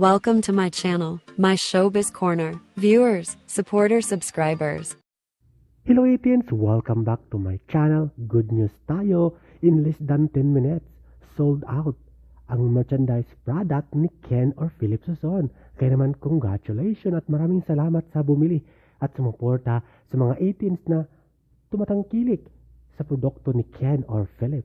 Welcome to my channel, my showbiz corner. Viewers, supporters, subscribers. Hello 18s! Welcome back to my channel. Good news tayo. In less than 10 minutes, sold out ang merchandise product ni Ken or Philip Suson. Kaya naman congratulations at maraming salamat sa bumili at sumuporta sa mga 18s na tumatangkilik sa produkto ni Ken or Philip.